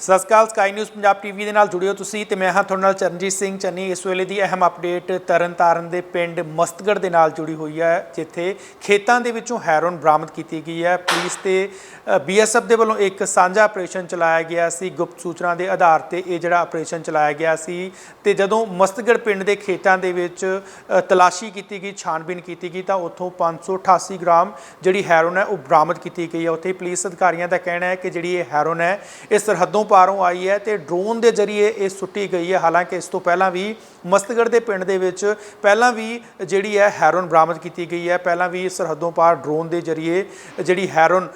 ਸਤਿ ਸ਼੍ਰੀ ਅਕਾਲ ਸਕਾਈ ਨਿਊਜ਼ ਪੰਜਾਬ ਟੀਵੀ ਦੇ ਨਾਲ ਜੁੜਿਓ ਤੁਸੀਂ ਤੇ ਮੈਂ ਹਾਂ ਤੁਹਾਡੇ ਨਾਲ ਚਰਨਜੀਤ ਸਿੰਘ ਚੰਨੀ। ਇਸ ਵੇਲੇ ਦੀ ਅਹਿਮ ਅਪਡੇਟ ਤਰਨਤਾਰਨ ਦੇ ਪਿੰਡ ਮਸਤਗੜ ਦੇ ਨਾਲ ਜੁੜੀ ਹੋਈ ਹੈ, ਜਿੱਥੇ ਖੇਤਾਂ ਦੇ ਵਿੱਚੋਂ ਹੈਰੋਨ ਬਰਾਮਦ ਕੀਤੀ ਗਈ ਹੈ। ਪੁਲਿਸ ਤੇ ਬੀਐਸਐਫ ਦੇ ਵੱਲੋਂ ਇੱਕ ਸਾਂਝਾ ਆਪਰੇਸ਼ਨ ਚਲਾਇਆ ਗਿਆ ਸੀ। ਗੁਪਤ ਸੂਚਨਾ ਦੇ ਆਧਾਰ ਤੇ ਇਹ ਜਿਹੜਾ ਆਪਰੇਸ਼ਨ ਚਲਾਇਆ ਗਿਆ ਸੀ ਤੇ ਜਦੋਂ ਮਸਤਗੜ ਪਿੰਡ ਦੇ ਖੇਤਾਂ ਦੇ ਵਿੱਚ ਤਲਾਸ਼ੀ ਕੀਤੀ ਗਈ ਛਾਣਬੀਨ ਕੀਤੀ ਗਈ, ਤਾਂ ਉੱਥੋਂ 588 ਗ੍ਰਾਮ ਜਿਹੜੀ ਹੈਰੋਨ ਹੈ ਉਹ ਬਰਾਮਦ ਕੀਤੀ ਗਈ ਹੈ। ਉੱਥੇ ਪੁਲਿਸ ਅਧਿਕਾਰੀਆਂ ਦਾ ਕਹਿਣਾ ਹੈ ਕਿ ਜਿਹੜੀ ਇਹ ਹੈਰੋਨ ਹੈ, ਇਹ ਸਰਹੱਦੋਂ ਪਾਰੋਂ ਆਈ ਹੈ ਤੇ ਡਰੋਨ ਦੇ ਜ਼ਰੀਏ ਇਹ ਸੁੱਟੀ ਗਈ ਹੈ। ਹਾਲਾਂਕਿ ਇਸ ਤੋਂ ਪਹਿਲਾਂ ਵੀ ਮਸਤਗੜ ਦੇ ਪਿੰਡ ਦੇ ਵਿੱਚ ਪਹਿਲਾਂ ਵੀ ਜਿਹੜੀ ਹੈ ਹੈਰੋਨ ਬਰਾਮਦ ਕੀਤੀ ਗਈ ਹੈ। ਪਹਿਲਾਂ ਵੀ ਸਰਹੱਦੋਂ ਪਾਰ ਡਰੋਨ ਦੇ ਜ਼ਰੀਏ ਜਿਹੜੀ ਹੈਰੋਨ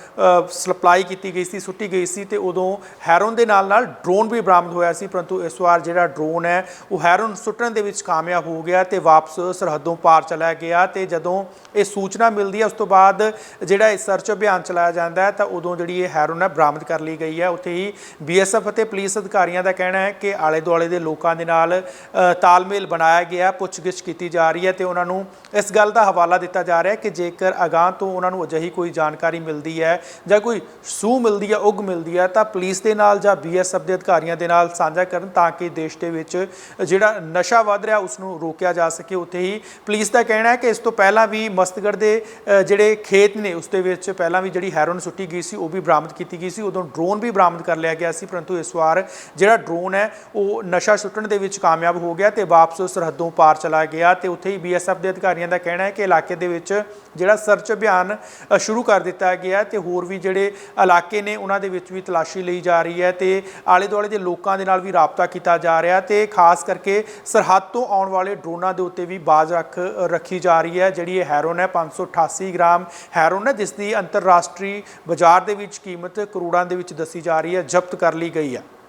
ਸਪਲਾਈ ਕੀਤੀ ਗਈ ਸੀ, ਸੁੱਟੀ ਗਈ ਸੀ ਤੇ ਉਦੋਂ ਹੈਰੋਨ ਦੇ ਨਾਲ ਨਾਲ ਡਰੋਨ ਵੀ ਬਰਾਮਦ ਹੋਇਆ ਸੀ। ਪਰੰਤੂ ਇਸ ਵਾਰ ਜਿਹੜਾ ਡਰੋਨ ਹੈ ਉਹ ਹੈਰੋਨ ਸੁੱਟਣ ਦੇ ਵਿੱਚ ਕਾਮਯਾਬ ਹੋ ਗਿਆ ਤੇ ਵਾਪਸ ਸਰਹੱਦੋਂ ਪਾਰ ਚਲਾ ਗਿਆ ਤੇ ਜਦੋਂ ਇਹ ਸੂਚਨਾ ਮਿਲਦੀ ਹੈ ਉਸ ਤੋਂ ਬਾਅਦ ਜਿਹੜਾ ਇਹ ਸਰਚ ਅਭਿਆਨ ਚਲਾਇਆ ਜਾਂਦਾ ਹੈ ਤਾਂ ਉਦੋਂ ਜਿਹੜੀ ਇਹ ਹੈਰੋਨ ਹੈ ਬਰਾਮਦ ਕਰ ਲਈ ਗਈ ਹੈ। ਉੱਥੇ ਹੀ ਬੀ ਬੀਐਸਐਫ ਅਤੇ ਪੁਲਿਸ ਅਧਿਕਾਰੀਆਂ ਦਾ ਕਹਿਣਾ ਹੈ ਕਿ ਆਲੇ ਦੁਆਲੇ ਦੇ ਲੋਕਾਂ ਦੇ ਨਾਲ ਤਾਲਮੇਲ ਬਣਾਇਆ ਗਿਆ, ਪੁੱਛਗਿੱਛ ਕੀਤੀ ਜਾ ਰਹੀ ਹੈ ਤੇ ਉਹਨਾਂ ਨੂੰ ਇਸ ਗੱਲ ਦਾ ਹਵਾਲਾ ਦਿੱਤਾ ਜਾ ਰਿਹਾ ਹੈ ਕਿ ਜੇਕਰ ਅਗਾਂਹ ਤੋਂ ਉਹਨਾਂ ਨੂੰ ਅਜਿਹੀ ਕੋਈ ਜਾਣਕਾਰੀ ਮਿਲਦੀ ਹੈ ਜਾਂ ਕੋਈ ਸੂਹ ਮਿਲਦੀ ਹੈ, ਉਗ ਮਿਲਦੀ ਹੈ, ਤਾਂ ਪੁਲਿਸ ਦੇ ਨਾਲ ਜਾਂ ਬੀਐਸਐਫ ਦੇ ਅਧਿਕਾਰੀਆਂ ਦੇ ਨਾਲ ਸਾਂਝਾ ਕਰਨ ਤਾਂ ਕਿ ਦੇਸ਼ ਦੇ ਵਿੱਚ ਜਿਹੜਾ ਨਸ਼ਾ ਵੱਧ ਰਿਹਾ ਉਸ ਨੂੰ ਰੋਕਿਆ ਜਾ ਸਕੇ। ਉੱਥੇ ਹੀ ਪੁਲਿਸ ਦਾ ਕਹਿਣਾ ਹੈ ਕਿ ਇਸ ਤੋਂ ਪਹਿਲਾਂ ਵੀ ਮਸਤਗੜ ਦੇ ਜਿਹੜੇ ਖੇਤ ਨੇ, ਉਸ ਦੇ ਵਿੱਚ ਪਹਿਲਾਂ ਵੀ ਜਿਹੜੀ ਹੈਰੋਨ ਸੁੱਟੀ ਗਈ ਸੀ, ਉਹ ਵੀ ਬਰਾਮਦ ਕੀਤੀ ਗਈ ਸੀ। ਉਦੋਂ ਡਰੋਨ ਵੀ ਬਰਾਮਦ ਕਰ ਲਿਆ ਗਿਆ ਸੀ। ਪਰੰਤੂ ਇਸ ਵਾਰ ਜਿਹੜਾ ਡਰੋਨ ਹੈ, ਉਹ ਨਸ਼ਾ ਸੁੱਟਣ ਦੇ ਵਿੱਚ ਕਾਮਯਾਬ ਹੋ ਗਿਆ ਤੇ ਵਾਪਸ ਸਰਹੱਦੋਂ ਪਾਰ ਚਲਾ ਗਿਆ ਤੇ ਉੱਥੇ ਹੀ ਬੀਐਸਐਫ ਦੇ ਅਧਿਕਾਰੀਆਂ ਦਾ ਕਹਿਣਾ ਹੈ ਕਿ ਇਲਾਕੇ ਦੇ ਵਿੱਚ ਜਿਹੜਾ ਸਰਚ ਅਭਿਆਨ ਸ਼ੁਰੂ ਕਰ ਦਿੱਤਾ ਗਿਆ ਹੈ ਤੇ ਹੋਰ ਵੀ ਜਿਹੜੇ ਇਲਾਕੇ ਨੇ, ਉਹਨਾਂ ਦੇ ਵਿੱਚ ਵੀ ਤਲਾਸ਼ੀ ਲਈ ਜਾ ਰਹੀ ਹੈ ਤੇ ਆਲੇ ਦੁਆਲੇ ਦੇ ਲੋਕਾਂ ਦੇ ਨਾਲ ਵੀ ਰਾਬਤਾ ਕੀਤਾ ਜਾ ਰਿਹਾ ਤੇ ਖਾਸ ਕਰਕੇ ਸਰਹੱਦ ਤੋਂ ਆਉਣ ਵਾਲੇ ਡਰੋਨਾਂ ਦੇ ਉੱਤੇ ਵੀ ਬਾਜ਼ ਰੱਖ, ਰੱਖੀ ਜਾ ਰਹੀ ਹੈ। ਜਿਹੜੀ ਇਹ ਹੈਰੋਨ ਹੈ 588 ਗ੍ਰਾਮ ਹੈਰੋਨ ਹੈ, ਜਿਸ ਦੀ ਅੰਤਰਰਾਸ਼ਟਰੀ ਬਾਜ਼ਾਰ ਦੇ ਵਿੱਚ ਕੀਮਤ ਕਰੋੜਾਂ ਦੇ ਵਿੱਚ ਦੱਸੀ ਜਾ ਰਹੀ ਹੈ, ਜ਼ਬਤ ਕਰ ਲਈ ਗਈ ਹੈ